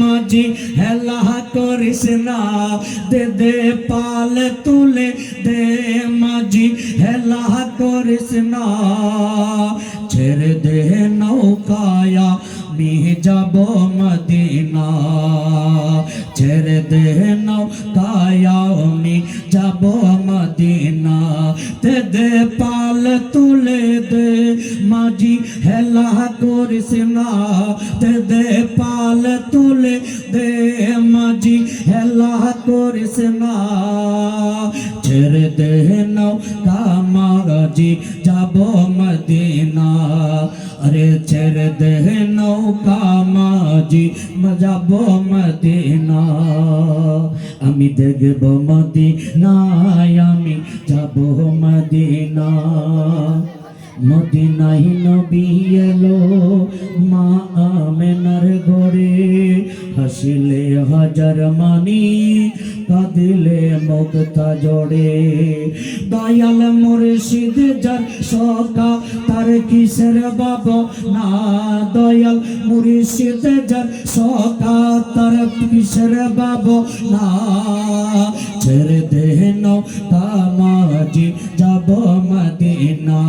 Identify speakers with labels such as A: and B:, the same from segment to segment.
A: মাঝি, হেলা করিস না। দে দে পাল তুলে দে মাঝি, হেলা করিস না। ছেড়ে দে নৌকায়া নিয়ে যাব মদিনা। ছেড়ে দে নৌকায়া, আমি যাব মদিনা। দে দে, পাল তুলে দে। মাঝি হেলা করিস না তে দে, পাল তুলে দে। মাঝি হেলা করিস না, ছেড়ে দে নাও কামাজি যাব মদিনা মাঝি যাব মদিনা। আমি দেখব মদিনায়, আমি যাব মদিনা। মদিনাই নবী এলো মা আমেনার গড়ে হাসিলে হাজার মানি মুক্তা জড়ে। দয়াল মুর্শিদ যার সকা তার কিসের বাব না? দয়াল মুর্শিদ যার সকা তার কিসের বাব না? ছেড়ে দেন কামাজি যাব মদিনা।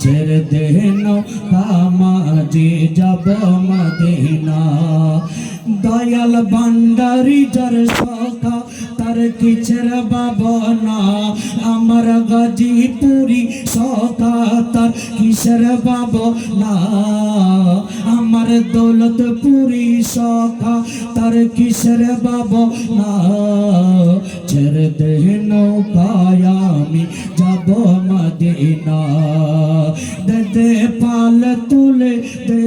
A: ছেড়ে দেন কামাজি যাব মদিনা। দয়াল ভান্ডারি যার সখা, তার কিছের বাবনা আমার গাজীপুরি সখা, তার কিসের বাবনা আমার দৌলতপুরি সখা, তার কিসের বাবনা ছেড়ে দে নৌকায় আমি যাব মদিনা দে পাল তুলে দে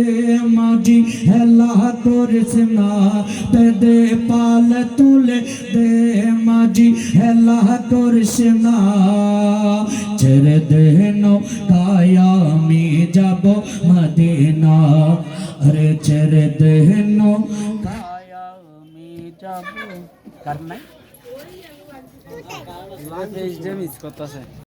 A: মাঝি হেলা করিস না দে পাল তুলে দে মাঝি হেলা করিস না ছেড়ে দে নৌকায় আমি যাব মদিনা আরে ছেড়ে দে নৌকায় আমি যাব কার নাই
B: মিস করতেছে